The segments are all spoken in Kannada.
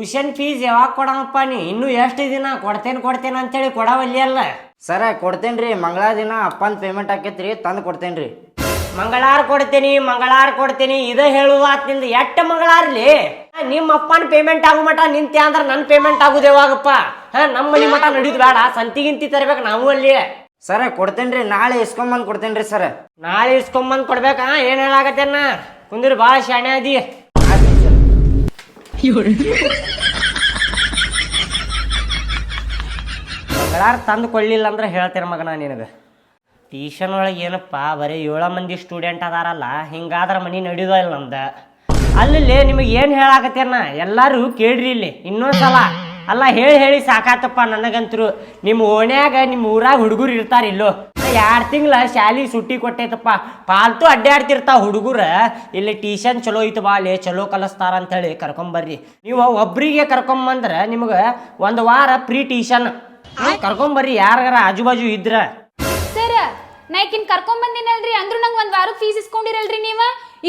ಟ್ಯೂಷನ್ ಫೀಸ್ ಯಾವಾಗ ಕೊಡಪ್ಪ ನೀ? ಇನ್ನು ಎಷ್ಟು ದಿನ? ಕೊಡ್ತೇನೆ ಕೊಡ್ತೇನೆ ಅಂತೇಳಿ ಕೊಡವಲ್ಲಿ ಅಲ್ಲ ಸರ ಕೊಡ್ತೇನ್ರಿ. ಮಂಗಳ ದಿನ ಅಪ್ಪನ ಪೇಮೆಂಟ್ ಆಕೈತ್ರಿ ತಂದು ಕೊಡ್ತೇನ್ರಿ. ಮಂಗಳಾರ ಕೊಡ್ತೀನಿ ಮಂಗಳಾರ ಕೊಡ್ತೀನಿ ಇದ ಹೇಳುವ ನಿಂದ. ಎಟ್ಟ ಮಂಗಳಾರ್ಲಿ? ನಿಮ್ಮ ಅಪ್ಪನ ಪೇಮೆಂಟ್ ಆಗೋ ಮಟ ನಿಂತೆ ಅಂದ್ರೆ ನನ್ನ ಪೇಮೆಂಟ್ ಆಗುದು ಯಾವಾಗಪ್ಪ? ಹಾ ನಮ್ಮ ಮನಿ ಮಟ ನಡೀದು ಬೇಡ. ಸಂತಿಗಿಂತಿ ತರಬೇಕು ನಾವು ಅಲ್ಲಿ. ಸರ ಕೊಡ್ತೇನ್ರಿ. ನಾಳೆ ಇಸ್ಕೊಂಬಂದು ಕೊಡ್ತೇನ್ರಿ ಸರ. ನಾಳೆ ಇಸ್ಕೊಂಬಂದು ಕೊಡ್ಬೇಕಾ? ಏನ್ ಹೇಳಾಕತ್ತೇನ? ಕುಂದಿರು ಭಾಳ ಶಾಣೆ ಅದಿ. ಮಂಗಳಾರ ತಂದು ಕೊಳ್ಳಿಲ್ಲ ಅಂದ್ರೆ ಮಗ ಮಗನ ನಿನಗೆ. ಟ್ಯೂಷನ್ ಒಳಗೆ ಏನಪ್ಪ, ಬರೀ ಏಳು ಮಂದಿ ಸ್ಟೂಡೆಂಟ್ ಅದಾರಲ್ಲ, ಹಿಂಗಾದ್ರೆ ಮನಿ ನಡೀದೋ ಇಲ್ಲ ನಮ್ದು. ಅಲ್ಲಿ ನಿಮಗೆ ಏನು ಹೇಳಾಕತ್ತೇನ ಎಲ್ಲರೂ ಕೇಳ್ರಿ ಇಲ್ಲಿ, ಇನ್ನೊಂದ್ಸಲ. ಅಲ್ಲ, ಹೇಳಿ ಹೇಳಿ ಸಾಕಾತಪ್ಪ ನನಗಂತರು. ನಿಮ್ಮ ಓಣ್ಯಾಗ ನಿಮ್ಮ ಊರಾಗ ಹುಡುಗರು ಇರ್ತಾರೆ ಇಲ್ಲೋ. ಎರಡು ತಿಂಗಳ ಶಾಲಿ ಸುಟ್ಟಿ ಕೊಟ್ಟೈತಪ್ಪ? ಪಾಲ್ತು ಅಡ್ಡಾಡ್ತಿರ್ತಾವ ಹುಡುಗರ. ಇಲ್ಲಿ ಟ್ಯೂಷನ್ ಚಲೋ ಐತು ಬಾಲೆ ಚಲೋ ಕಲಿಸ್ತಾರ ಅಂತೇಳಿ ಕರ್ಕೊಂಬರ್ರಿ. ನೀವು ಒಬ್ಬರಿಗೆ ಕರ್ಕೊಂಬಂದ್ರೆ ನಿಮ್ಗೆ ಒಂದು ವಾರ ಫ್ರೀ ಟ್ಯೂಷನ್ ಕರ್ಕೊಂಬರ್ರಿ ಯಾರಿಗಾರ ಆಜು ಬಾಜು ಇದ್ರ. ಸರ್ ನಾ ಈಕಿನ್ ಕರ್ಕೊಂಡ್ ಬಂದಿನಲ್ರಿ ಅಂದ್ರು ನಂಗೆ ಒಂದ್ ವಾರ ಫೀಸ್ ಇಸ್ಕೊಂಡಿರಲ್ರಿ ನೀವ?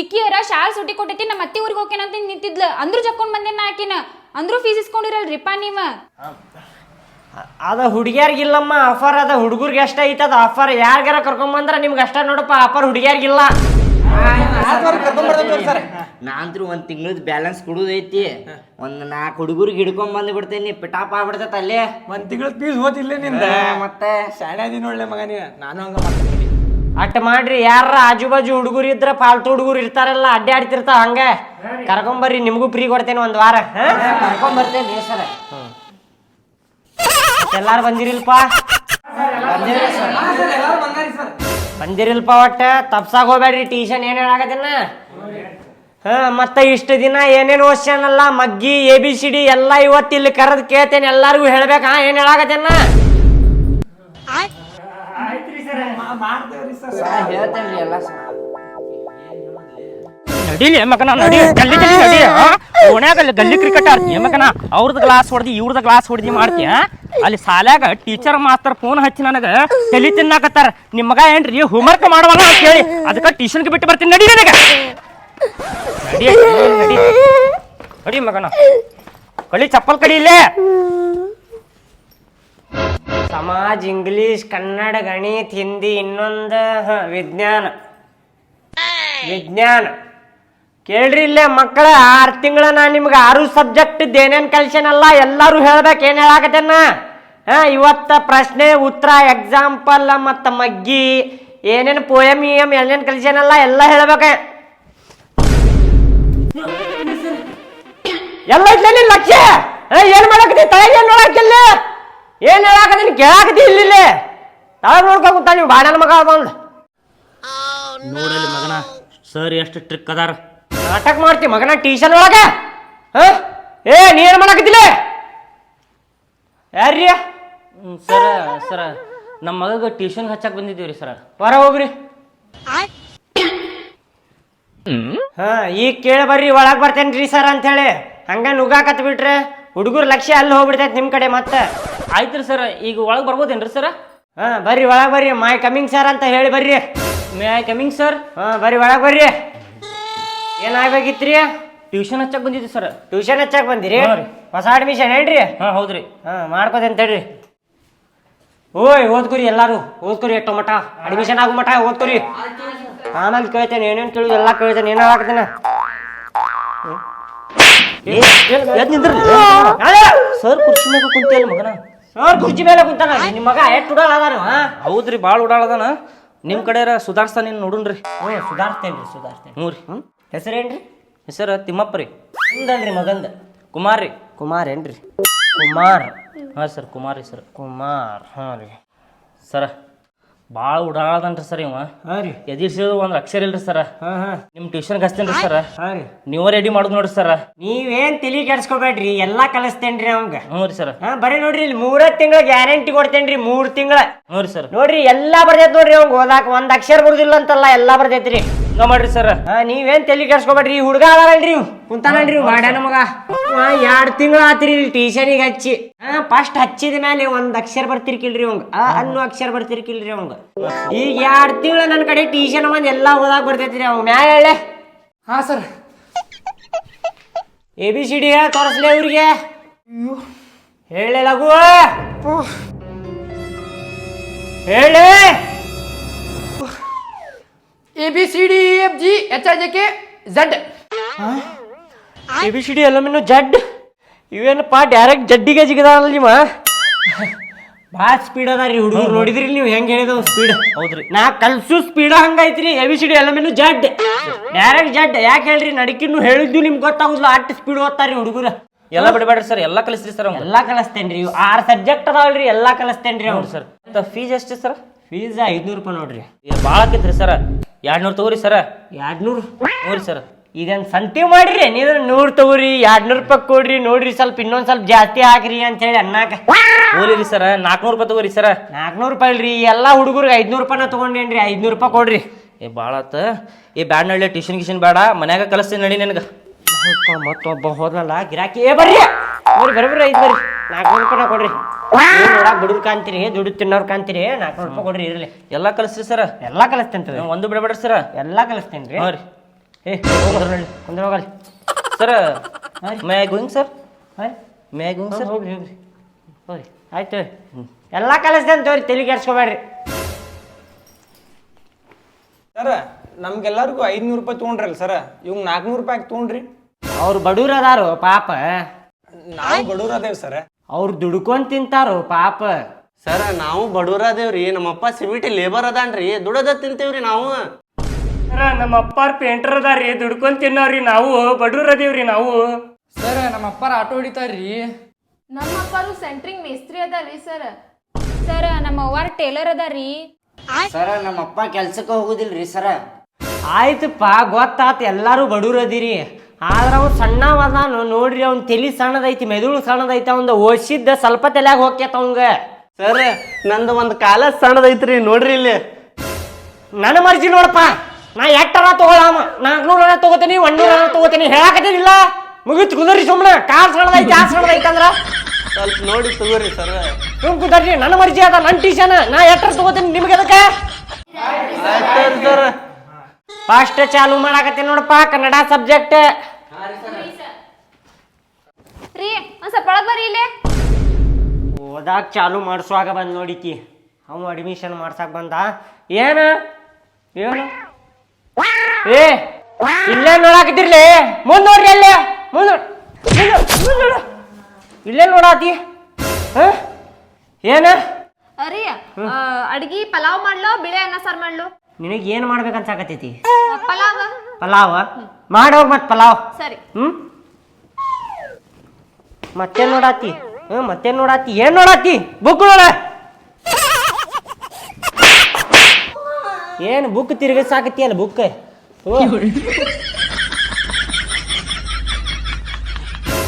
ಇಕ್ಕಿಯರ ಶಾಲ್ ಸುಟ್ಟಿ ಕೊಟ್ಟೈತಿ ನಮ್ಮ ಅತ್ತಿ ಊರಿಗೆ ಹೋಗ್ಕೇನಂತ ನಿಂತಿದ್ಲು. ಅಂದ್ರು ಜಕ್ಕೊಂಡ್ ಬಂದೇನ ಆಕಿನ ಅಂದ್ರು ಫೀಸ್ ಇಸ್ಕೊಂಡಿರಲ್ರಿಪ್ಪ ನೀವ? ಅದ ಹುಡುಗಿಯರ್ಗಿಲ್ಲಮ್ಮ ಆಫರ್ ಅದ ಹುಡುಗರ್ಗೆ ಅಷ್ಟ ಅದ ಆಫರ್ ಯಾರಿಗಾರ ಕರ್ಕೊಂಬಂದ್ರ ನಿಮ್ಗೆ ಅಷ್ಟ ನೋಡಪ್ಪ ಆಫರ್ ಹುಡುಗಿಯರ್ಗಿಲ್ಲ. ನಾಂತ್ರು ಒಂದ್ ತಿಂಗಳದ ಬ್ಯಾಲೆನ್ಸ್ ಕೊಡುದೈತಿ. ಒಂದ್ ನಾಲ್ಕು ಹುಡುಗರಿಗೆ ಹಿಡ್ಕೊಂಡ್ ಬಂದು ಬಿಡ್ತೇನಿ ಪಿಟಾಪ್ ಆಗ್ಬಿಡ್ತೈತ ಅಲ್ಲೇ. ಒಂದ್ ತಿಂಗಳ ಫೀಸ್ ಓದಿಲ್ಲ ನಿಂದ? ಮತ್ತೆ? ಶಾಣೆ ಅದೀನಿ ಒಳ್ಳೆ ಮಗ ನೀ ನಾನು ಹಂಗ ಮಾಡ್ತೀನಿ. ಅಟ್ ಮಾಡ್ರಿ ಯಾರ ಆಜು ಬಾಜು ಹುಡುಗರು ಇದ್ರ ಪಾಲ್ತು ಹುಡುಗರು ಇರ್ತಾರಲ್ಲ ಅಡ್ಡಾಡ್ತಿರ್ತಾವ ಹಂಗ. ಕರ್ಕೊಂಬರ್ರಿ ನಿಮಗೂ ಫ್ರೀ ಕೊಡ್ತೇನೆ ಒಂದ್ ವಾರ. ಹಾ? ಕರ್ಕೊಂಡ್ ಬರ್ತೇನೆ ಸರ. ಎಲ್ಲಾರು ಬಂದಿರಿಲ್ಪ? ಬಂದಿರಿಲ್ಪ ಒಟ್ಟ? ತಪ್ಸಾಗ ಹೋಗ್ಬೇಡ್ರಿ ಟ್ಯೂಷನ್ ಏನ್ ಹೇಳಾಗದಿನ್ನ ಹಾ ಮತ್ತ ಇಷ್ಟು ದಿನ ಏನೇನು ಓದ್ಸ್ಯಾನಲ್ಲ ಮಗ್ಗಿ ಎ ಬಿ ಸಿ ಡಿ ಎಲ್ಲ ಇವತ್ತು ಇಲ್ಲಿ ಕರೆದ್ ಕೇಳ್ತೇನೆ ಎಲ್ಲಾರಿಗೂ ಹೇಳ್ಬೇಕ ಏನ್ ಹೇಳಾಕತ್ತೇನ ಹೇಳ್ತೇನ್ರಿ ಎಲ್ಲ. ಸರ ನಡಿಲಿ ಮಗನ ನಡಿ ಗಲ್ಲಿ ಗಲ್ಲಿ ನಡಿ ಓಣ್ಯಾಗ ಅಲ್ಲಿ ಗಲ್ಲಿ ಕ್ರಿಕೆಟ್ ಆಡ್ತಿ ಮಗನ? ಅವ್ರದ್ದು ಗ್ಲಾಸ್ ಹೊಡ್ದಿ ಇವ್ರದ್ದು ಗ್ಲಾಸ್ ಹೊಡ್ದಿ ಮಾಡ್ತಿ ಆ? ಅಲ್ಲಿ ಸಾಲ್ಯಾಗ ಟೀಚರ್ ಮಾಸ್ತರ್ ಫೋನ್ ಹಚ್ಚಿ ನನಗ ತಲಿ ತಿನ್ನಾಕತ್ತಾರ. ನಿಮ್ಮ ಮಗ ಏನ್ರಿ ಹೋಮ್ವರ್ಕ್ ಮಾಡವಲ್ಲ ಅಂತ ಹೇಳಿ. ಅದಕ್ಕೆ ಟ್ಯೂಷನ್ಗೆ ಬಿಟ್ಟು ಬರ್ತೀನಿ ನಡಿ ನನಗ. ನಡಿ ನಡಿ ನಡಿ. ಮಗನ. ಕಳಿ ಚಪ್ಪಲ್ ಕಡಿ ಇಲ್ಲೇ. ಸಮಾಜ್ ಇಂಗ್ಲಿಷ್ ಕನ್ನಡ ಗಣಿತ ಹಿಂದಿ ಇನ್ನೊಂದು ವಿಜ್ಞಾನ. ವಿಜ್ಞಾನ. ಕೇಳ್ರಿ ಇಲ್ಲೇ ಮಕ್ಕಳ, ಆರು ತಿಂಗಳ ನಾ ನಿಮ್ಗೆ ಆರು ಸಬ್ಜೆಕ್ಟ್ ಏನೇನು ಕಲ್ಸೇನಲ್ಲ ಎಲ್ಲರೂ ಹೇಳ್ಬೇಕು ಏನು ಹೇಳಾಕತ್ತೇನ? ಹಾ, ಇವತ್ತ ಪ್ರಶ್ನೆ, ಉತ್ತರ ಎಕ್ಸಾಂಪಲ್ ಮತ್ತು ಮಗ್ಗಿ, ಏನೇನು ಪೋಯಮ್ ಇಯಮ್ ಏನೇನು ಕಲ್ಸೇನಲ್ಲ ಎಲ್ಲ ಹೇಳ್ಬೇಕ. ಎಲ್ಲ ನಿನ್ ಲಕ್ಷ್ಯ? ಏನು ಮಾಡಾಕತ್ತಿ? ತಳಗ ಏನು ನೋಡಾಕಿಲ್ಲ ಏನು ಹೇಳಾಕತ್ತೀನಿ ಕೇಳಾಕತ್ತಿ ಇಲ್ಲಿ ತಳಗ ನೋಡ್ಕೊಂಡ್ ಕೂತ ನೀವು ಬಾಡನ ಮಗ ಬಂದ್. ನೋಡಲಿ ಮಗನ ಸರ್ ಎಷ್ಟು ಟ್ರಿಕ್ ಅದಾರ. ನಾಟಕ ಮಾಡ್ತಿ ಮಗನ ಟ್ಯೂಷನ್ ಒಳಗ? ಹ? ಏ ನೀ ಏನ್ ಮಾಡಾಕತ್ತಿಲ್ಲ ಯಾರ್ರಿ? ಸರ ಸರ ನಮ್ಮ ಮಗಗೆ ಟ್ಯೂಷನ್ ಹಚ್ಚಕ್ ಬಂದಿದ್ದೀವಿ ಸರ. ಹೊರ ಹೋಗ್ರಿ. ಹಾ ಈಗ ಕೇಳಿ ಬರ್ರಿ ಒಳಗ್ ಬರ್ತೇನ್ರಿ ಸರ್ ಅಂತ ಹೇಳಿ ಹಂಗ ನುಗ್ಗಾಕತ್ ಬಿಟ್ರೆ ಹುಡುಗರು ಲಕ್ಷ್ಯ ಅಲ್ಲಿ ಹೋಗ್ಬಿಡ್ತೈತೆ ನಿಮ್ ಕಡೆ ಮತ್ತೆ. ಆಯ್ತು ಸರ್ ಈಗ ಒಳಗೆ ಬರ್ಬೋದೇನ್ರಿ ಸರ್? ಹಾ ಬರ್ರಿ ಒಳಗ್ ಬರ್ರಿ. ಮೈ ಕಮಿಂಗ್ ಸರ್ ಅಂತ ಹೇಳಿ ಬರ್ರಿ. ಮೈ ಐ ಕಮಿಂಗ್ ಸರ್ ಹಾ ಬರ್ರಿ ಒಳಗ್ ಬರ್ರಿ. ಏನಾಗ್ಬೇಕಿತ್ರಿ ಟ್ಯೂಷನ್ ಹಚ್ಚಕ್ ಬಂದಿದ್ರಿ ಸರ್ ಟ್ಯೂಷನ್ ಹಚ್ಚಕ್ ಬಂದಿರಿ? ಹಾ ರೀ. ಹೊಸ ಅಡ್ಮಿಷನ್ ಏನ್ರಿ? ಹಾ ಹೌದ್ರಿ. ಹಾ ಮಾಡ್ಕೋದೆ ಅಂತ ಹೇಳ್ರಿ ಓಯ್ ಓದ್ಕೊರಿ ಎಲ್ಲಾರು. ಓದ್ಕೊರಿ ಎಷ್ಟೋ ಮಠ. ಅಡ್ಮಿಷನ್ ಆಗೋ ಮಠ ಓದ್ಕೊರಿ. ಆಮೇಲೆ ಕೇಳ್ತೇನೆ ಏನೇನ್ ಕೇಳುದು ಎಲ್ಲ ಕೇಳ್ತೇನೆ ಏನೋ ಹಾಕ್ತೇನೆ ಸರ್ ಕುರ್ಚಿ ಮ್ಯಾಗ ಕುಂತೇಲ್ ಮಗನ. ಸರ್ ಕುರ್ಚಿ ಮೇಲೆ ಕುಂತಾನ? ನಿಮ್ಮ ಮಗ ಎಷ್ಟ್ ಉಡಾಳ ಅದಾನು ಹಾ? ಹೌದ್ರಿ ಭಾಳ ಓಡಾಳದಾನ ನಿಮ್ ಕಡೆ ಸುಧಾರ್ಸ್ತಾನ ನೀನು ನೋಡುನ್ರಿ. ಹ್ಞೂ ಸುಧಾರಿಸ್ತೇನ್ರಿ ಸುಧಾರಿಸ್ತೇನೆ ಹ್ಞೂ ರೀ. ಹೆಸರೇನ್ರಿ? ಹೆಸರು ತಿಮ್ಮಪ್ಪ ರೀ. ನಿಮ್ದಲ್ರಿ ಮಗಂದ? ಕುಮಾರ್ ರೀ. ಕುಮಾರ್ ಏನ್ರಿ? ಕುಮಾರ್. ಹಾಂ ಸರ್ ಕುಮಾರ್ ರೀ ಸರ್. ಕುಮಾರ್ ಹಾಂ ರೀ. ಸರ ಭಾಳ ಉಡಾಳದನ್ರಿ ಸರ್ ಇವ. ಹಾಂ ರೀ. ಎದಿರ್ಸಿದ್ರು ಒಂದು ಅಕ್ಷರ ಇಲ್ರಿ ಸರ್. ಹಾಂ ಹಾಂ. ನಿಮ್ಮ ಟ್ಯೂಷನ್ಗೆ ಸರ. ಹಾಂ ರೀ. ನೀವು ರೆಡಿ ಮಾಡುದು ನೋಡ್ರಿ ಸರ್. ನೀವೇನ್ ತಿಳಿ ಕೆಡ್ಸ್ಕೊಬೇಡ್ರಿ ಎಲ್ಲಾ ಕಲಿಸ್ತೇನ್ರಿ ಅವಂಗ ಹ್ಞೂ ರೀ ಸರ. ಹಾ ಬರೀ ನೋಡ್ರಿ ಇಲ್ಲಿ ಮೂರ ತಿಂಗಳ ಗ್ಯಾರಂಟಿ ಕೊಡ್ತೇನ್ರಿ ಮೂರ್ ತಿಂಗಳ. ಹ್ಞೂ ರೀ ಸರ್. ನೋಡ್ರಿ ಎಲ್ಲಾ ಬರ್ದೈತ್ ನೋಡ್ರಿ ಅವಂಗ ಓದಾಕ ಒಂದ್ ಅಕ್ಷರ ಬರುದಿಲ್ಲ ಅಂತಲ್ಲ ಎಲ್ಲಾ ಬರ್ದೈತ್ರಿ ಹಂಗ ಮಾಡ್ರಿ ಸರ್. ನೀವೇನ್ ತಲೆ ಕೆಡ್ಸ್ಕೊಬೇಡ್ರಿ? ಈ ಹುಡುಗ ಅದಾರಲ್ರಿ ಕುಂತಾನಲ್ರಿ ಮಾಡ್ಯಾನ ಮಗ. ಎರಡ್ ತಿಂಗಳು ಆತ್ರಿ ಇಲ್ಲಿ ಟ್ಯೂಷನಿಗೆ ಹಚ್ಚಿ. ಹಾ ಫಸ್ಟ್ ಹಚ್ಚಿದ ಮೇಲೆ ಒಂದ್ ಅಕ್ಷರ ಬರ್ತಿರ್ಕಿಲ್ರಿ ಅವಂಗ ಆ ಅನ್ನೋ ಅಕ್ಷರ ಬರ್ತಿರ್ಕಿಲ್ರಿ ಅವಂಗ ಈಗ ಎರಡ್ ತಿಂಗಳ ನನ್ನ ಕಡೆ ಟ್ಯೂಷನ್ ಬಂದ್ ಎಲ್ಲಾ ಓದಾಕ್ ಬರ್ತೈತ್ರಿ ಅವ್ ಮ್ಯಾಲ ಹೇಳೆ. ಹಾ sir. A B C D ತೋರಿಸ್ಲಿ ಅವ್ರಿಗೆ. ಹೇಳಿ ಲಘು. ಹೇಳಿ. A B C D F G H I J K Z A B C D ಎಲ್ಲ ಮಿನ್ನು ಜಡ್ ಇವೇನಪ್ಪ ಡೈರೆಕ್ಟ್ ಜಡ್ಡಿಗೆ ಜಿಗಿದಾನಲ್ಲ ನಿಮ್ಮ ಭಾಳ ಸ್ಪೀಡ್ ಅದ ರೀ ಹುಡುಗರು. ನೋಡಿದ್ರಿ ನೀವು ಹೆಂಗೆ ಹೇಳಿದ ಸ್ಪೀಡ್ ಹೌದ್ರಿ ನಾ ಕಲ್ಸು ಸ್ಪೀಡ್ ಹಂಗೈತ್ರಿ ಎ ಬಿ ಸಿ ಡಿ ಎಲ್ಲ ಮಿನ್ನು ಜಡ್ ಡೈರೆಕ್ಟ್ ಜಡ್ ಯಾಕೆ ಹೇಳ್ರಿ? ನಡಕಿನ್ನು ಹೇಳಿದ್ದು ನಿಮ್ಗೆ ಗೊತ್ತಾಗುದಿಲ್ಲ. ಅಟ್ ಸ್ಪೀಡ್ ಓದ್ತಾರ್ರಿ ಹುಡುಗರು. ಎಲ್ಲ ಬಿಡಬೇಡ್ರಿ ಸರ್. ಎಲ್ಲ ಕಲಿಸ್ರಿ ಸರ್ ಎಲ್ಲ ಕಲಿಸ್ತೇನೆ ರೀ ಆರು ಸಬ್ಜೆಕ್ಟ್ ಅದಾವಲ್ರಿ ಕಲಿಸ್ತೇನೆ ರೀ ಅವ್ರು. ಸರ್. ಫೀಸ್ ಎಷ್ಟು ಸರ್? ಫೀಸ್ ಐದ್ನೂರು ರೂಪಾಯಿ ನೋಡ್ರಿ. ಭಾಳ ಆಕೈತ್ರಿ ಸರ್. ಎರಡ್ ನೂರು ತಗೋರಿ ಸರ. ಎರಡ್ನೂರು? ಹ್ಞೂ ಸರ. ಸರ್ ಸಂಟಿ ಮಾಡಿರಿ ಮಾಡ್ರಿ ನೀವು ನೂರು ತಗೋರಿ ಎರಡ್ನೂರು ರೂಪಾಯಿ ಕೊಡ್ರಿ ನೋಡ್ರಿ ಸ್ವಲ್ಪ ಇನ್ನೊಂದು ಸ್ವಲ್ಪ ಜಾಸ್ತಿ ಹಾಕ್ರಿ ಅಂತ ಹೇಳಿ ಅನ್ನಾಕ. ಹೋಲಿ ರೀ ಸರ್ ನಾಲ್ಕುನೂರು ರೂಪಾಯಿ ತಗೋರಿ ಸರ. ನಾಲ್ಕುನೂರು ರೂಪಾಯಿ ಇಲ್ರಿ ಎಲ್ಲ ಹುಡುಗರಿಗೆ ಐದ್ನೂರು ರೂಪಾಯಿನ ತಗೊಂಡೇನ್ರಿ ಐದ್ನೂರು ರೂಪಾಯಿ ಕೊಡ್ರಿ. ಏ ಭಾಳ ಆತ. ಏ ಬ್ಯಾಡ್ ನಳ್ಳಿ ಟ್ಯೂಷನ್ ಗಿಷನ್ ಬೇಡ ಮನ್ಯಾಗ ಕಲಿಸ್ತೀನಿ ನಡಿ ನಿನಗೆ. ಮತ್ತೊಬ್ಬ ಹೋದ್ನಲ್ಲ ಗಿರಾಕಿ. ಏ ಬರ್ರಿ ಬರ್ರಿ ಬರ್ರಿ ಐದು ಐದ್ ಬರ್ರಿ. ನಾಲ್ಕುನೂರು ರೂಪಾಯಿನ ಕೊಡ್ರಿ. ಬಡುವ್ರು ಕಾಣ್ತೀರಿ ದುಡ್ಡು ತಿನ್ನೋರು ಕಾಣ್ತೀರಿ. ನಾಲ್ಕು ರೂಪಾಯಿ ಕೊಡ್ರಿ ಇರಲಿ. ಎಲ್ಲ ಕಲಿಸ್ರಿ ಸರ್. ಎಲ್ಲ ಕಲಿಸ್ತೇನೆ ಒಂದು ಬಿಡಬೇಡ್ರಿ ಸರ್. ಎಲ್ಲ ಕಲಿಸ್ತೇನ್ರಿ ಹ್ಞೂ ರೀ ಏ ಹೋಗ್ರಿ ಕುಂದ್ರ ಹೋಗಲ್ಲ ಸರ್ ಮೇ ಗೋಯಿಂಗ್ ಸರ್. ಹಾಂ ಮೇ ಗೋಯಿಂಗ್ ಸರ್. ಹೋಗ್ರಿ ಹೋಗ್ರಿ. ಹೋಗ್ರಿ. ಆಯ್ತು ಎಲ್ಲ ಕಲಿಸ್ತೇನೆ ತೋರಿ ತಲೆ ಕೆಡ್ಸ್ಕೊಬೇಡ್ರಿ. ಸರ್ ನಮ್ಗೆಲ್ಲರಿಗೂ ಐದ್ನೂರು ರೂಪಾಯಿ ತೊಗೊಂಡ್ರಲ್ಲ ಸರ್? ಇವ್ ನಾಲ್ಕುನೂರು ರೂಪಾಯಿ ತೊಗೊಂಡ್ರಿ? ಅವ್ರು ಬಡವ್ರು ಅದಾರು ಪಾಪ. ನಾವು ಬಡವ್ರು ಅದೇವ್ ಸರ್. ಅವ್ರು ದುಡ್ಕೊಂಡ್ ತಿಂತಾರೋ ಪಾಪ. ಸರ ನಾವು ಬಡವರ ಅದೇವ್ರಿ ನಮ್ಮಪ್ಪ ಸಿಮಿಟಿ ಲೇಬರ್ ಅದಾನ್ರಿ ದುಡದ ತಿಂತೀವ್ರಿ ನಾವು. ನಮ್ಮ ಅಪ್ಪಾರ್ ಪೇಂಟರ್ ಅದಾರಿ ದುಡ್ಕೊಂಡ್ ತಿನ್ನೋರಿ ನಾವು ಬಡವರ ಅದೇವ್ರಿ ನಾವು. ಸರ್ ನಮ್ಮ ಅಪ್ಪಾರ ಆಟೋ ಹೊಡಿತಾರ್ರಿ. ನಮ್ಮ ಅಪ್ಪರು ಸೆಂಟ್ರಿಂಗ್ ಮೇಸ್ತ್ರಿ ಅದಾರಿ ಸರ್. ಸರ್ ನಮ್ಮ ಅವ್ವಾರ ಟೇಲರ್ ಅದಾರಿ ಸರ ನಮ್ಮಪ್ಪ ಕೆಲ್ಸಕ್ಕೆ ಹೋಗುದಿಲ್ರಿ ಸರ. ಆಯ್ತಪ್ಪ ಗೊತ್ತಾತ್ ಎಲ್ಲಾರು ಬಡವ್ರು ಅದೀರಿ. ಆದ್ರ ಅವ್ನು ಸಣ್ಣ ಅದಾನು ನೋಡ್ರಿ ಅವ್ನ ತಲೆ ಸಣ್ಣದೈತಿ ಮೆದುಳು ಸಣ್ಣದೈತಿ ಅವಂದು ಓದಿಸಿದ್ದ ಸ್ವಲ್ಪ ತಲೆಯಾಗ ಹೋಗ್ಯತ ಅವಂಗ. ಸರ್ ನಂದು ಒಂದು ಕಾಲ ಸಣ್ಣದೈತ್ರಿ ನೋಡ್ರಿ ಇಲ್ಲಿ. ನನ್ನ ಮರ್ಜಿ ನೋಡಪ್ಪ. ನಾ ಎಟ್ಟರ ತಗೊಳಾಮ ನಾಲ್ಕುನೂರ ತಗೋತೀನಿ ಒಂದೂರ ತಗೋತೀನಿ ಹೇಳಾಕತ್ತೀನಿಲ್ಲ ಮುಗಿತು ಕುದರಿ ಸುಮ್ಮನೆ ಕಾರ್ ಸಣ್ಣದೈತಿ ಆ ಸಣ್ಣದೈತಿ ಅಂದ್ರ. ಸ್ವಲ್ಪ ನೋಡಿ ತಗೋರಿ ಸರ್. ಸುಮ್ ಕುದರ್ರಿ ನನ್ನ ಮರ್ಜಿ ಅದ ನನ್ನ ಟೀಶನ್ ನಾ ಎಟ್ಟರ ತಗೋತೀನಿ ನಿಮ್ಗೆ ಅದಕ್ಕೆ ಸರ್. ಫಾಸ್ಟ್ ಚಾಲು ಮಾಡಾಕತ್ತೀನಿ ನೋಡಪ್ಪ ಕನ್ನಡ ಸಬ್ಜೆಕ್ಟ್ ರೀ ಒಂದ್ ಸ್ವಲ್ಪ ಒಳಗ್ ಬರ್ರಿ ಇಲ್ಲೇ. ಓದಾಕ್ ಚಾಲು ಮಾಡಿಸುವಾಗ ಬಂದ್ ನೋಡಿಕಿ ಅವ ಅಡ್ಮಿಷನ್ ಮಾಡ್ಸಕ್ ಬಂದ. ಏನ? ಏನು? ಏ ಇಲ್ಲೇ ನೋಡಾಕತ್ತಿರ್ಲಿ? ಮುಂದ್ ನೋಡ್ರಿ ಅಲ್ಲೇ. ಮುಂದ್ ನೋಡ್- ಮುಂದ್ ನೋಡ್- ಮುಂದ್ ನೋಡು. ಇಲ್ಲೇ ನೋಡಾತಿ. ಹ? ಏನ? ಅರಿ ಅಡ್ಗಿ ಪಲಾವ್ ಮಾಡ್ಲೋ ಬಿಳೆ ಅನ್ನ ಸಾರ್ ಮಾಡ್ಲೋ? ನಿನಗೆ ಏನು ಮಾಡ್ಬೇಕಂತ ಸಾಕತೈತಿ ಪಲಾವ್? ಪಲಾವ್ ಮಾಡೋಗ್ ಮತ್ತೆ ಪಲಾವ್. ಸರಿ. ಹ್ಮ್? ಮತ್ತೆ ನೋಡಾತಿ? ಹ್ಮ್ ಮತ್ತೆ ನೋಡಾತಿ? ಏನ್ ನೋಡಾತಿ? ಬುಕ್ ನೋಡ. ಏನು ಬುಕ್ ತಿರುಗಿಸಾಕತಿ ಅಲ್ಲ ಬುಕ್?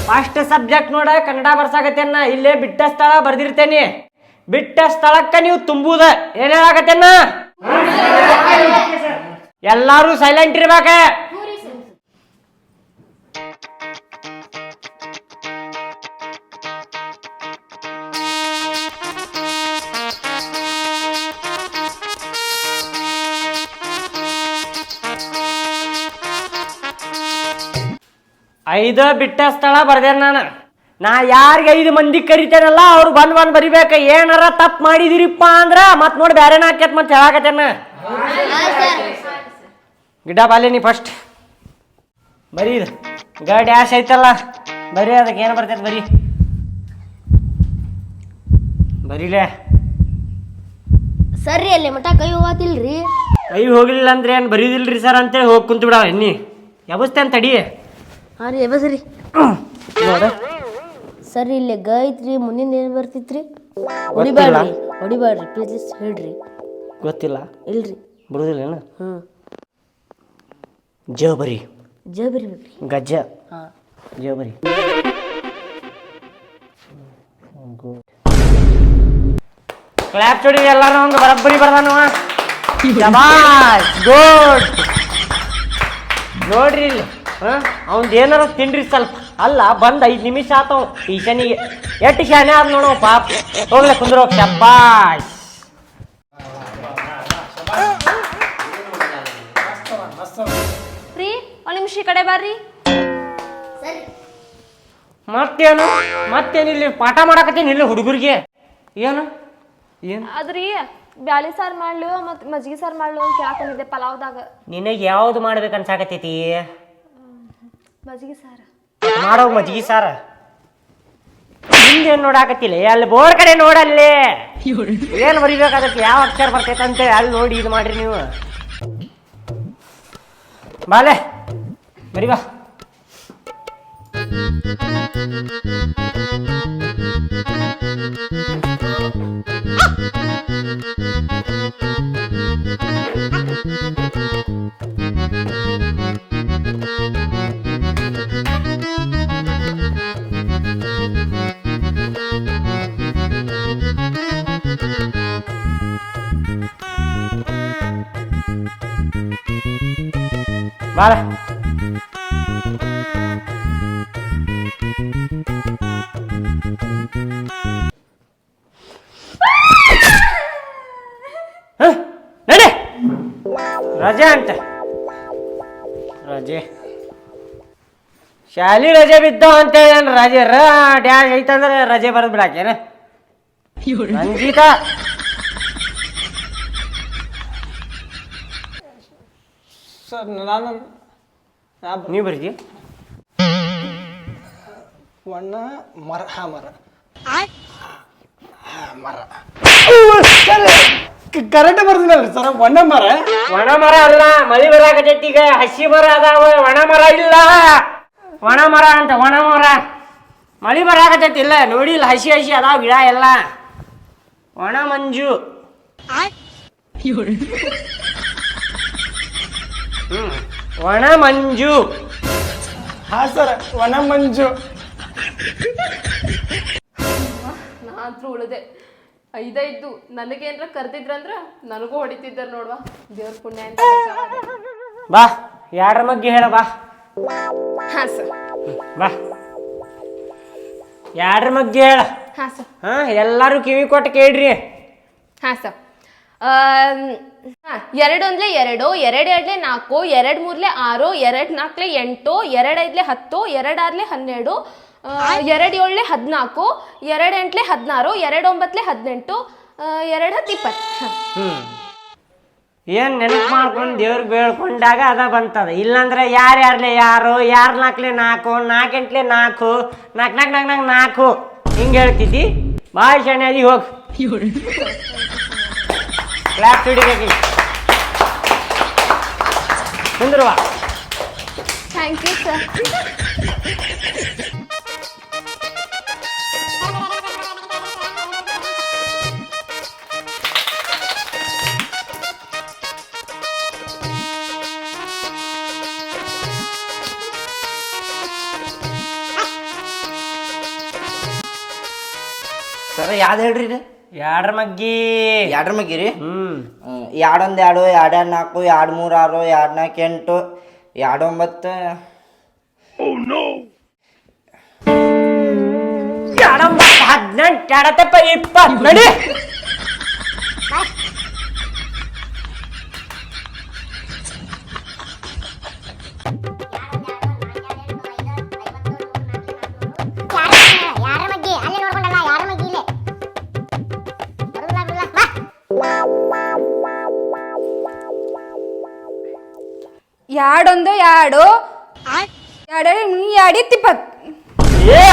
ಫಸ್ಟ್ ಸಬ್ಜೆಕ್ಟ್ ನೋಡ ಕನ್ನಡ ಬರ್ಸಾಕತ್ತೇನ? ಇಲ್ಲೇ ಬಿಟ್ಟ ಸ್ಥಳ ಬರ್ದಿರ್ತೇನೆ. ಬಿಟ್ಟ ಸ್ಥಳಕ್ಕ ನೀವು ತುಂಬುದ. ಏನ್ ಹೇಳಾಕತ್ತೇನ ಎಲ್ಲಾರು ಸೈಲೆಂಟ್ ಇರ್ಬೇಕ. ಐದ ಬಿಟ್ಟ ಸ್ಥಳ ಬರ್ದೇನ ನಾನು. ನಾ ಯಾರಿಗೆ ಐದು ಮಂದಿ ಕರಿತೇನಲ್ಲ ಅವ್ರು ಬಂದ್ ಬಂದ್ ಬರಿಬೇಕ. ಏನಾರ ತಪ್ಪು ಮಾಡಿದಿರಿಪ್ಪ ಅಂದ್ರ ಮತ್ ನೋಡಿ ಬ್ಯಾರೇನ ಹಾಕ್ಯತ್ ಮತ್ ಹೇಳಾಕತ್ತೇನ. ಗಿಡ ಬಾಲೇನಿ ನೀ ಫಸ್ಟ್ ಬರೀ ಇದು. ಗ ಡ್ಯಾಶ್ ಐತಲ್ಲ ಬರೀ ಅದಕ್ಕೆ ಏನು ಬರ್ತೈತೆ ಬರೀ. ಬರೀಲೇ. ಸರಿ ಅಲ್ಲಿ ಮಠ ಕೈ ಹೋಗತಿಲ್ರಿ? ಕೈ ಹೋಗಿಲ್ಲ ಅಂದ್ರೆ ಏನು ಬರೀದಿಲ್ರಿ ಸರ್ ಅಂತೇಳಿ ಹೋಗಿ ಕುಂತು ಬಿಡ ಎನ್ನಿ ಅಂತ ತಡಿ. ಹಾಂ ರೀ ನೋಡ. ಸರ್ ಇಲ್ಲಿ ಗ ಐತ್ರಿ ಮುಂದಿನ ಏನು ಬರ್ತಿತ್ರಿ? ಹೊಡಿಬ್ಯಾಡ್ರಿ ಹೊಡಿಬ್ಯಾಡ್ರಿ ಪ್ಲೀಸ್ ಹೇಳ್ರಿ. ಗೊತ್ತಿಲ್ಲ. ಇಲ್ರಿ. ಬಿಡುದಿಲ್ಲ ಹ್ಞೂ ಜಬರಿ ಜಬರಿ ಜ ಬರಿಬೇಕ್ರಿ ಗಜ್ಜ. ಹಾಂ. ಜ ಬರಿ ಕ್ಲಾಪ್ ಚೊಡಿ ಎಲ್ಲಾರು ಒಂದು ಬರಬ್ಬರಿ ಬರ್ದಾನವ ಶಬಾಷ್ ಗುಡ್ ನೋಡ್ರಿ ಇಲ್ಲಿ ಅವ್ನ್ದು ಏನಾರ ತಿನ್ರಿ ಸ್ವಲ್ಪ. ಅಲ್ಲ ಬಂದ್ ಐದ್ ನಿಮಿಷ ಆತವ್ ಟೀಚನಿಗೆ ಎಷ್ಟು ಶಾನೆ ಆದ್ ನೋಡು ಪಾಪ. ಹೋಗ್ಲೆ ಕುಂದ್ರೋ ಶಬ್ಬಾಷ್ ರೀ ಒಂದ್ ನಿಮಿಷ ಈ ಕಡೆ ಬರ್ರಿ. ಮತ್ತೇನು? ಮತ್ತೇನಿಲ್ಲ ಪಾಠ ಮಾಡಕತ್ತೀನಿ ಇಲ್ಲಿ ಹುಡುಗರಿಗೆ? ಏನು? ಏನು? ಅದ್ರಿ ಬ್ಯಾಳಿ ಸಾರ್ ಮಾಡ್ಲು ಮತ್ ಮಜ್ಗಿ ಸಾರ್ ಮಾಡ್ಲು ಅಂತ ಕೇಳಾಕೊಂಡಿದ್ದೆ ಪಲಾವ್ದಾಗ. ನಿನಗೆ ಯಾವ್ದು ಮಾಡ್ಬೇಕು ಅನ್ಸಾಕತ್ತೈತಿ ಮಜ್ಗಿ ಸಾರ್. ಮಾಡೋ ಮಜ್ಗಿ ಸಾರ. ಹಿಂದೇನ್ ನೋಡಾಕತ್ತಿಲ್ಲ ಅಲ್ಲಿ ಬೋರ್ ಕಡೆ ನೋಡಲ್ಲಿ. ಏನ್ ಬರಿಬೇಕಾಗತ್ತೆ? ಯಾವ ಅಕ್ಷರ ಬರ್ತೈತೆ ಅಂತ ಅಲ್ಲಿ ನೋಡಿ ಇದು ಮಾಡ್ರಿ ನೀವು. ಬಾಲೆ ಬರಿ ಬಾ ಬಾಲೆ ಹ? ನಡಿ. ರಜೆ ಅಂತ. ರಜೆ. ಶಾಲಿ ರಜೆ ಬಿದ್ದಾವ ಅಂತೇಳಿ ಏನ್ ರಜೆ. ರ ಡ್ಯಾಗ್ ಐತಂದ್ರೆ ರಜೆ ಬರೋದು ಬಿಡಾಕೇನ ರಂಜಿತಾ ಸರ್ ನಾನು ನಾ ನೀವು ಬರ್ತೀಯ ಒಣ್ಣ ಮರ ಹಾ ಮರ. ಮರ. ಕರೆಕ್ಟ್ ಸರ ಸರ್ ಒಣ್ಣ ಮರ. ಒಣ ಮರ ಅಲ್ಲ ಮಳಿ ಬರಾಕತೈತಿ ಈಗ. ಹಸಿ ಮರ ಅದಾವ ಒಣ ಮರ ಇಲ್ಲ. ಒಣ ಮರ ಅಂತ ಒಣ ಮರ. ಮಳಿ ಬರಾಕತೈತಿ ಇಲ್ಲ ನೋಡಿಲ್ಲ ಹಸಿ ಹಸಿ ಅದಾವ ಗಿಡ ಎಲ್ಲ. ಒಣ ಮಂಜು. ಒಣ ಮಂಜು. ಹಾ ಸರ್ ಒಣ ಮಂಜು. ನಾ ಅಂತೂ ಉಳಿದೆ. ಐದೈದು ನನಗೇನ್ರ ಕರ್ದಿದ್ರಂದ್ರ ನನಗೂ ಹೊಡಿತಿದ್ದಾರೆ ನೋಡ್ವಾ. ದೇವ್ರ ಪುಣ್ಯ ಅಂತ ಬಾ ಯಾರ ಬಗ್ಗೆ ಹೇಳ ಬಾ. ಹಾ ಸರ್. ಬಾ. ಯಾರ ಬಗ್ಗೆ ಹೇಳ? ಹಾ ಸರ್. ಹಾ ಎಲ್ಲಾರು ಕಿವಿ ಕೊಟ್ಟು ಕೇಳ್ರಿ. ಹಾ ಸರ್. ಎರಡು ಅಂದ್ಲೆ ಎರಡು ಎರಡು ಎರಡ್ಲೆ ನಾಲ್ಕು ಎರಡ್ ಮೂರ್ಲೆ ಆರು ಎರಡ್ ನಾಲ್ಕಲೆ ಎಂಟು ಎರಡು ಐದ್ಲೆ ಹತ್ತು ಎರಡಾರ್ಲೆ ಆರ್ಲೆ ಹನ್ನೆರಡು ಎರಡು ಏಳ್ಲೆ ಹದಿನಾಲ್ಕು ಎರಡು ಎಂಟ್ಲೆ ಹದಿನಾರು ಎರಡು ಒಂಬತ್ತಲೆ ಹದಿನೆಂಟು ಎರಡು ಹತ್ತು ಇಪ್ಪತ್ತು. ಹ್ಮ್. ಏನ್ ನೆನಪು ಮಾಡ್ಕೊಂಡು ದೇವ್ರಿಗೆ ಬೇಳ್ಕೊಂಡಾಗ ಅದ ಬಂತದ. ಇಲ್ಲಾಂದ್ರೆ ಯಾರ್ಯಾರ್ಲೆ ಯಾರು ಯಾರ್ ನಾಲ್ಕಲೆ ನಾಲ್ಕು ನಾಲ್ಕೆಂಟ್ಲೆ ನಾಲ್ಕು ನಾಲ್ಕು ನಾಲ್ಕು ನಾಲ್ಕು ನಾಲ್ಕು ನಾಲ್ಕು. ಹಿಂಗೆ ಹೇಳ್ತಿದ್ದಿ? ಬಾಯ್ ಶಾಣೆ ಅದಿ ಹೋಗ್ ಕ್ಲಾಸ್ ಹಿಡಿಬೇಕು ಸುಂದರವ ಥ್ಯಾಂಕ್ ಯು ಸರ್ ಸರ್ ಯಾವ್ದು ಹೇಳ್ರಿ ಇದು ಯಾಡ್ರ ಮಗ್ಗಿ ರೀ? ಹ್ಮ್. ಎರಡೊಂದು ಎರಡು ಎರಡು ಎರಡು ನಾಲ್ಕು ಎರಡು ಮೂರು ಆರು ಎರಡು ನಾಲ್ಕು ಎಂಟು ಎರಡು ಒಂಬತ್ತು. ನೋ ಹದಿನೆಂಟು ಎರಡತ್ತಪ್ಪ ಇಪ್ಪತ್ತು ನಡಿ. ಎರಡೊಂದು ಎರಡು ಎರಡು ಎರಡು ಇಪ್ಪತ್ತು ಏ!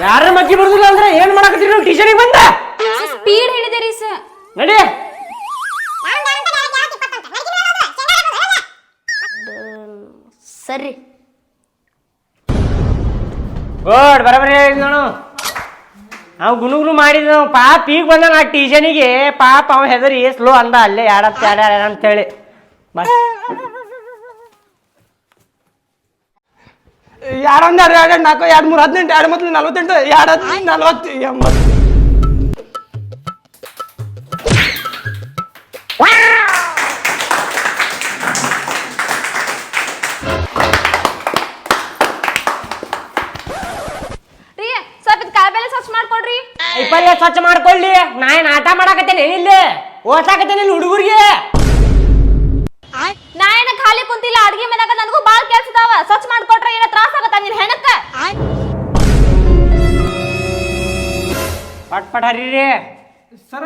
ಯಾರ ಮಗ್ಗಿ ಬರುದಿಲ್ಲ ಅಂದ್ರೆ ಏನ್ ಮಾಡಕತ್ತೀರಿ ನೀವು? ಟೀಚರಿಗೆ ಬಂದ. ಸ್ಪೀಡ್ ಹೇಳಿದಿರಿ ಸರ್ ನಡಿ. ಸರಿ. ಗುಡ್ ಬರಬರಿ ಹೇಳಿದ್ ನಾನು ಅವ್ ಗುನುಗುನು ಮಾಡಿದ ನಾವು ಪಾಪ ಈಗ ಬಂದ ನಾ ಟೀಚನಿಗೆ ಪಾಪ ಅವ ಹೆದರಿ ಸ್ಲೋ ಅಂದ ಅಲ್ಲೇ ಎರಡತ್ತ ಅಂತ ಅಂತೇಳಿ. ಬಾ ಎರಡೊಂದು ಎರಡು ಎರಡು ನಾಲ್ಕು ಎರಡು ಮೂರು ಹದಿನೆಂಟು ಎರಡು ಮೊದಲು ನಲ್ವತ್ತೆಂಟು ಎರಡು ಹತ್ತು ನಲ್ವತ್ತು ಎಂಬತ್ತು. ರೀ ಸ್ವಲ್ಪ ಇದು ಕಾಯಿಪಲ್ಲೆ ಸ್ವಚ್ಛ ಮಾಡ್ಕೊಡ್ರಿ ಕೈಪಲ್ಯ ಸ್ವಚ್ಛ ಮಾಡ್ಕೊಳ್ಳಿ ನಾ ಏನ್ ಆಟ ಮಾಡಾಕತ್ತೇನೆ ಇಲ್ಲಿ? ಓಸಾಕತ್ತೇನೆ ಇಲ್ಲಿ ಹುಡುಗರಿಗೆ? ಗೊತ್ತಿಲ್ಲ ಅಡಿಗೆ ಮನ್ಯಾಗ ನನಗೂ ಬಾಳ ಕೆಲ್ಸ ಅದಾವ ಸ್ವಚ್ಛ ಮಾಡ್ಕೊಟ್ರೆ ಏನ ತ್ರಾಸ ಆಗತ್ತ ನಿನ್ ಹೆಣಕ್ಕ. ಪಟ್ ಪಟ್ ಹರೀರಿ. ಸರ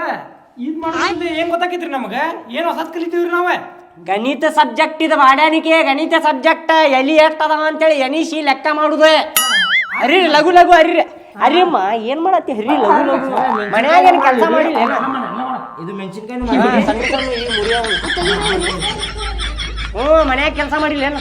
ಇದ್ ಮಾಡೋದ್ರಿಂದ ಏನ್ ಗೊತ್ತಾಕಿದ್ರಿ ನಮಗ? ಏನ್ ಹೊಸದ್ ಕಲಿತೀವ್ರಿ ನಾವ? ಗಣಿತ ಸಬ್ಜೆಕ್ಟ್ ಇದು ಮಾಡಾಣಿಕೆ ಗಣಿತ ಸಬ್ಜೆಕ್ಟ್ ಎಲಿ ಎಷ್ಟದ ಅಂತೇಳಿ ಎನಿಸಿ ಲೆಕ್ಕ ಮಾಡುದೇ. ಅರಿ ಲಘು ಲಘು ಅರಿ ಅರಿಯಮ್ಮ ಏನ್ ಮಾಡತ್ತಿ? ಹರಿ ಲಘು ಲಘು. ಮನ್ಯಾಗ ಏನ್ ಕೆಲಸ ಮಾಡಿ ಇದು ಮೆಣಸಿನ್ಕಾಯಿ ಓ ಮನ್ಯಾಗ ಕೆಲಸ ಮಾಡಿಲ್ಲ ಏನು?